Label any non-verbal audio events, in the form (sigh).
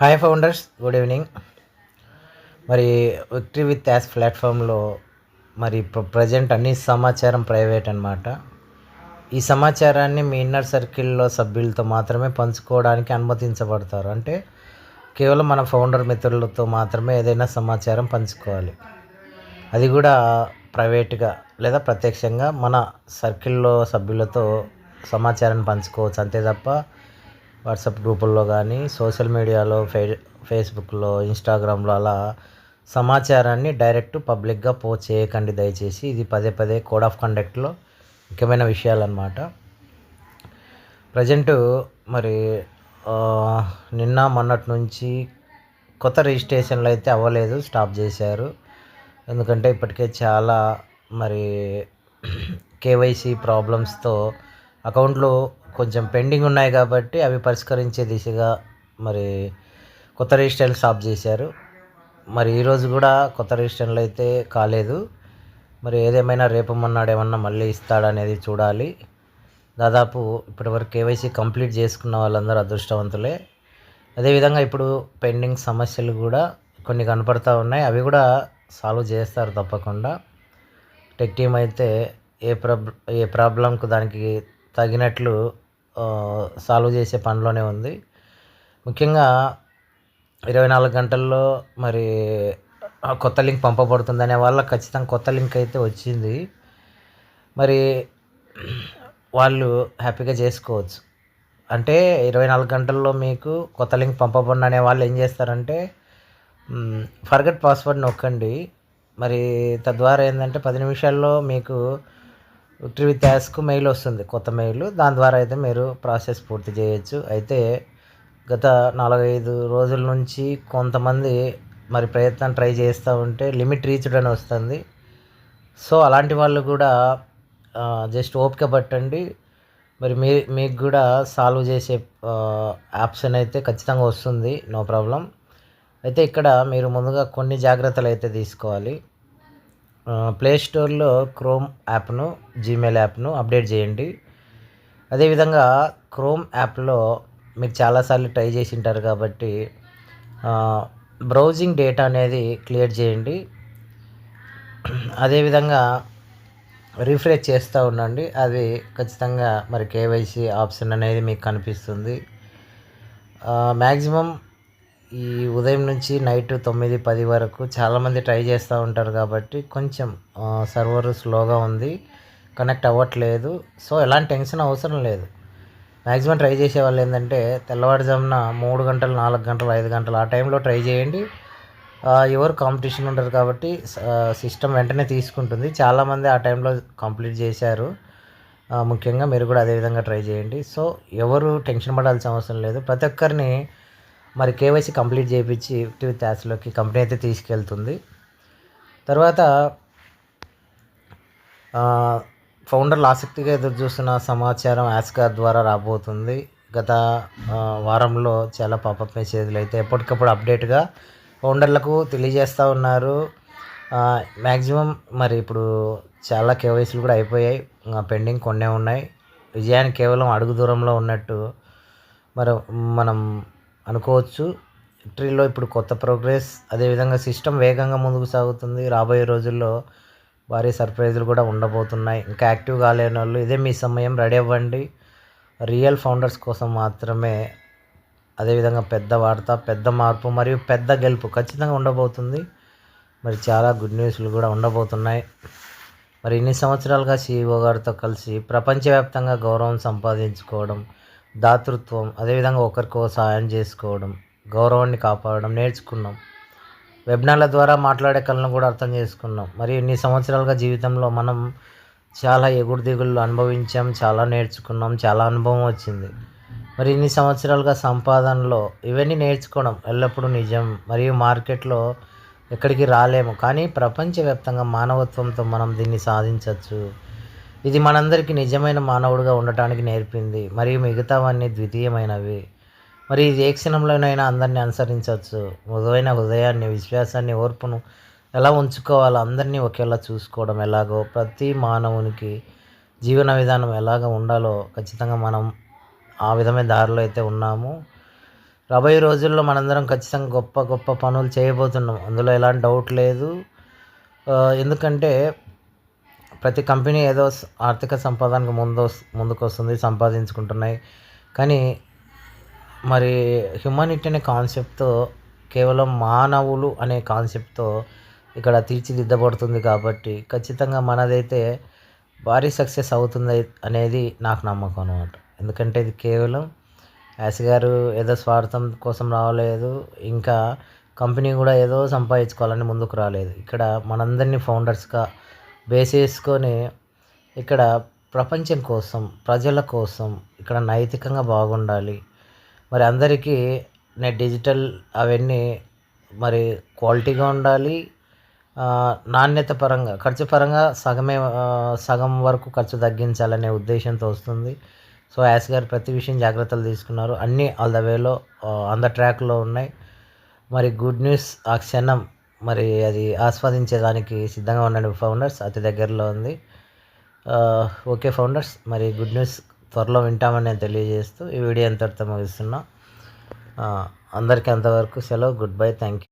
Hi founders good evening మరి victory with us ప్లాట్ఫామ్లో మరి ప్రజెంట్ అన్ని సమాచారం ప్రైవేట్ అనమాట ఈ సమాచారాన్ని మీ ఇన్నర్ సర్కిల్లో సభ్యులతో మాత్రమే పంచుకోవడానికి అనుమతించబడతారు. అంటే కేవలం మన ఫౌండర్ మిత్రులతో మాత్రమే ఏదైనా సమాచారం పంచుకోవాలి. అది కూడా ప్రైవేట్గా లేదా ప్రత్యక్షంగా మన సర్కిల్లో సభ్యులతో సమాచారాన్ని పంచుకోవచ్చు. అంతే తప్ప వాట్సాప్ గ్రూపుల్లో కానీ సోషల్ మీడియాలో ఫే ఫేస్బుక్లో ఇన్స్టాగ్రామ్లో అలా సమాచారాన్ని డైరెక్ట్ పబ్లిక్గా పోస్ట్ చేయకండి దయచేసి. ఇది పదే పదే కోడ్ ఆఫ్ కండక్ట్లో ముఖ్యమైన విషయాలన్నమాట. ప్రజెంటు మరి నిన్న మొన్నటి నుంచి కొత్త రిజిస్ట్రేషన్లు అయితే అవ్వలేదు స్టాప్ చేశారు. ఎందుకంటే ఇప్పటికే చాలా మరి (clears throat) కేవైసీ ప్రాబ్లమ్స్తో అకౌంట్లు కొంచెం పెండింగ్ ఉన్నాయి కాబట్టి అవి పరిష్కరించే దిశగా మరి కొత్త రిజిస్ట్రేషన్ స్టాప్ చేశారు. మరి ఈరోజు కూడా కొత్త రిజిస్ట్రేషన్లు అయితే కాలేదు. మరి ఏదేమైనా రేపు మొన్నాడు ఏమన్నా మళ్ళీ ఇస్తాడనేది చూడాలి. దాదాపు ఇప్పటివరకు కేవైసీ కంప్లీట్ చేసుకున్న వాళ్ళందరూ అదృష్టవంతులే. అదేవిధంగా ఇప్పుడు పెండింగ్ సమస్యలు కూడా కొన్ని కనపడతా ఉన్నాయి. అవి కూడా సాల్వ్ చేస్తారు తప్పకుండా. టెక్ టీమ్ అయితే ఏ ప్రాబ్ ఏ ప్రాబ్లంకు దానికి తగినట్లు సాల్వ్ చేసే పనిలోనే ఉంది. ముఖ్యంగా ఇరవై నాలుగు గంటల్లో మరి కొత్త లింక్ పంపబడుతుందనే వాళ్ళ ఖచ్చితంగా కొత్త లింక్ అయితే వచ్చింది. మరి వాళ్ళు హ్యాపీగా చేసుకోవచ్చు. అంటే ఇరవై నాలుగు గంటల్లో మీకు కొత్త లింక్ పంపబడిన అనే వాళ్ళు ఏం చేస్తారంటే ఫర్గట్ పాస్వర్డ్ నొక్కండి. మరి తద్వారా ఏంటంటే పది నిమిషాల్లో మీకు ట్రివితాస్కు మెయిల్ వస్తుంది కొత్త మెయిల్ దాని ద్వారా అయితే మీరు ప్రాసెస్ పూర్తి చేయొచ్చు. అయితే గత నాలుగైదు రోజుల నుంచి కొంతమంది మరి ప్రయత్నం ట్రై చేస్తూ ఉంటే లిమిట్ రీచ్డ్ అని వస్తుంది. సో అలాంటి వాళ్ళు కూడా జస్ట్ ఓపిక పట్టండి. మరి మీ మీకు కూడా సాల్వ్ చేసే ఆప్షన్ అయితే ఖచ్చితంగా వస్తుంది. నో ప్రాబ్లం అయితే ఇక్కడ మీరు ముందుగా కొన్ని జాగ్రత్తలు అయితే తీసుకోవాలి. ప్లే స్టోర్లో క్రోమ్ యాప్ను జీమెయిల్ యాప్ను అప్డేట్ చేయండి. అదేవిధంగా క్రోమ్ యాప్లో మీరు చాలాసార్లు ట్రై చేసి ఉంటారు కాబట్టి బ్రౌజింగ్ డేటా అనేది క్లియర్ చేయండి. అదేవిధంగా రిఫ్రెష్ చేస్తూ ఉండండి. అది ఖచ్చితంగా మరి కేవైసీ ఆప్షన్ అనేది మీకు కనిపిస్తుంది. మ్యాక్సిమం ఈ ఉదయం నుంచి నైట్ తొమ్మిది పది వరకు చాలామంది ట్రై చేస్తూ ఉంటారు కాబట్టి కొంచెం సర్వర్ స్లోగా ఉంది కనెక్ట్ అవ్వట్లేదు. సో ఎలాంటి టెన్షన్ అవసరం లేదు. మ్యాక్సిమం ట్రై చేసే వాళ్ళు ఏంటంటే తెల్లవారుజామున మూడు గంటలు నాలుగు గంటలు ఐదు గంటలు ఆ టైంలో ట్రై చేయండి. ఎవరు కాంపిటీషన్ ఉంటారు కాబట్టి సిస్టమ్ వెంటనే తీసుకుంటుంది. చాలామంది ఆ టైంలో కంప్లీట్ చేశారు. ముఖ్యంగా మీరు కూడా అదే విధంగా ట్రై చేయండి. సో ఎవరు టెన్షన్ పడాల్సిన అవసరం లేదు. ప్రతి ఒక్కరిని మరి కేవైసీ కంప్లీట్ చేయించి ఫిఫ్టీ ట్యాక్స్లోకి కంపెనీ అయితే తీసుకెళ్తుంది. తర్వాత ఫౌండర్లు ఆసక్తిగా ఎదురు చూస్తున్న సమాచారం యాస్కార్ ద్వారా రాబోతుంది. గత వారంలో చాలా పాపప్ మెసేజ్లు అయితే ఎప్పటికప్పుడు అప్డేట్గా ఫౌండర్లకు తెలియజేస్తూ ఉన్నారు. మ్యాక్సిమం మరి ఇప్పుడు చాలా కేవైసీలు కూడా అయిపోయాయి. పెండింగ్ కొన్నే ఉన్నాయి. విజయానికి కేవలం అడుగు దూరంలో ఉన్నట్టు మరి మనం అనుకోవచ్చు. ట్రీలో ఇప్పుడు కొత్త ప్రోగ్రెస్ అదేవిధంగా సిస్టమ్ వేగంగా ముందుకు సాగుతుంది. రాబోయే రోజుల్లో భారీ సర్ప్రైజులు కూడా ఉండబోతున్నాయి. ఇంకా యాక్టివ్ కాలేని వాళ్ళు ఇదే మీ సమయం రెడీ అవ్వండి. రియల్ ఫౌండర్స్ కోసం మాత్రమే అదేవిధంగా పెద్ద వార్త పెద్ద మార్పు మరియు పెద్ద గెలుపు ఖచ్చితంగా ఉండబోతుంది. మరి చాలా గుడ్ న్యూస్లు కూడా ఉండబోతున్నాయి. మరి ఇన్ని సంవత్సరాలుగా సీఈఓ గారితో కలిసి ప్రపంచవ్యాప్తంగా గౌరవం సంపాదించుకోవడం దాతృత్వం అదేవిధంగా ఒకరికో సహాయం చేసుకోవడం గౌరవాన్ని కాపాడడం నేర్చుకున్నాం. వెబినార్ల ద్వారా మాట్లాడే కళను కూడా అర్థం చేసుకున్నాం. మరి ఇన్ని సంవత్సరాలుగా జీవితంలో మనం చాలా ఎగుడు దిగుళ్ళు అనుభవించాం చాలా నేర్చుకున్నాం చాలా అనుభవం వచ్చింది. మరి ఇన్ని సంవత్సరాలుగా సంపాదనలో ఇవన్నీ నేర్చుకోవడం ఎల్లప్పుడూ నిజం. మరియు మార్కెట్లో ఎక్కడికి రాలేము. కానీ ప్రపంచవ్యాప్తంగా మానవత్వంతో మనం దీన్ని సాధించవచ్చు ఇది మనందరికీ నిజమైన మానవుడిగా ఉండటానికి నేర్పింది మరియు మిగతావన్నీ ద్వితీయమైనవి. మరి ఇది ఏ క్షణంలోనైనా అందరినీ అనుసరించవచ్చు. మృదువైన హృదయాన్ని విశ్వాసాన్ని ఓర్పును ఎలా ఉంచుకోవాలో అందరినీ ఒకేలా చూసుకోవడం ఎలాగో ప్రతి మానవునికి జీవన విధానం ఎలాగ ఉండాలో ఖచ్చితంగా మనం ఆ విధమైన దారిలో అయితే ఉన్నాము. రాబోయే రోజుల్లో మనందరం ఖచ్చితంగా గొప్ప గొప్ప పనులు చేయబోతున్నాం. అందులో ఎలాంటి డౌట్ లేదు. ఎందుకంటే ప్రతి కంపెనీ ఏదో ఆర్థిక సంపాదనకు ముందు ముందుకు వస్తుంది సంపాదించుకుంటున్నాయి. కానీ మరి హ్యుమానిటీ అనే కాన్సెప్ట్తో కేవలం మానవులు అనే కాన్సెప్ట్తో ఇక్కడ తీర్చిదిద్దబడుతుంది కాబట్టి ఖచ్చితంగా మనదైతే భారీ సక్సెస్ అవుతుంది అనేది నాకు నమ్మకం అనమాట ఎందుకంటే ఇది కేవలం యాస్ గారు ఏదో స్వార్థం కోసం రాలేదు ఇంకా కంపెనీ కూడా ఏదో సంపాదించుకోవాలని ముందుకు రాలేదు. ఇక్కడ మనందరినీ ఫౌండర్స్గా బేస్ ఇక్కడ ప్రపంచం కోసం ప్రజల కోసం ఇక్కడ నైతికంగా బాగుండాలి. మరి అందరికీ నేను డిజిటల్ అవన్నీ మరి క్వాలిటీగా ఉండాలి. నాణ్యత పరంగా ఖర్చు పరంగా సగమే సగం వరకు ఖర్చు తగ్గించాలనే ఉద్దేశంతో వస్తుంది. సో యాస్ గారు ప్రతి విషయం జాగ్రత్తలు తీసుకున్నారు. అన్నీ ఆల్ ద వేలో ఆన్ ద ట్రాక్లో ఉన్నాయి. మరి గుడ్ న్యూస్ ఆ క్షణం మరి అది ఆస్వాదించేదానికి సిద్ధంగా ఉండండి ఫౌండర్స్ అతి దగ్గరలో ఉంది. ఓకే ఫౌండర్స్ మరి గుడ్ న్యూస్ త్వరలో వింటామని నేను తెలియజేస్తూ ఈ వీడియో ఎంతటితో ముగిస్తున్నా. అందరికీ అంతవరకు సెలవు గుడ్ బై థ్యాంక్ యూ